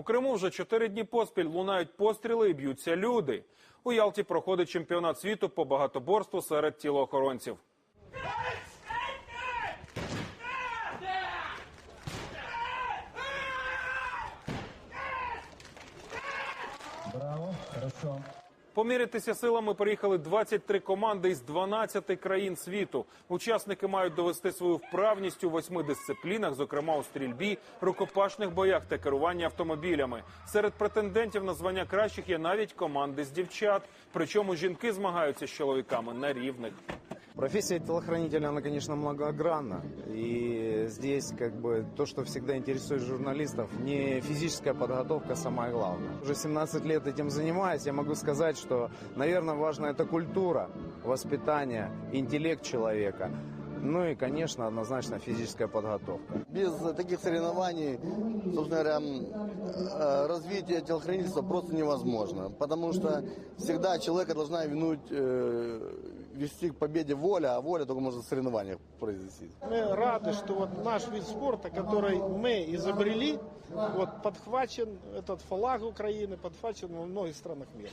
У Криму вже чотири дні поспіль лунають постріли і б'ються люди. У Ялті проходить чемпіонат світу по багатоборству серед тілоохоронців. Браво, хорошо. Помірятися силами приїхали 23 команди із 12 країн світу. Учасники мають довести свою вправність у восьми дисциплінах, зокрема у стрільбі, рукопашних боях та керуванні автомобілями. Серед претендентів на звання кращих є навіть команди з дівчат. Причому жінки змагаються з чоловіками на рівних. Профессия телохранителя, она, конечно, многогранна. И здесь, как бы, то, что всегда интересует журналистов, не физическая подготовка самое главное. Уже 17 лет этим занимаюсь, я могу сказать, что, наверное, важна это культура, воспитание, интеллект человека. Ну и, конечно, однозначно физическая подготовка. Без таких соревнований, собственно говоря, м, э, развитие телохранительства просто невозможно. Потому что всегда человека должна винуть, э, вести к победе воля, а воля только может в соревнованиях произвести. Мы рады, что вот наш вид спорта, который мы изобрели, вот подхвачен этот флаг Украины, подхвачен во многих странах мира.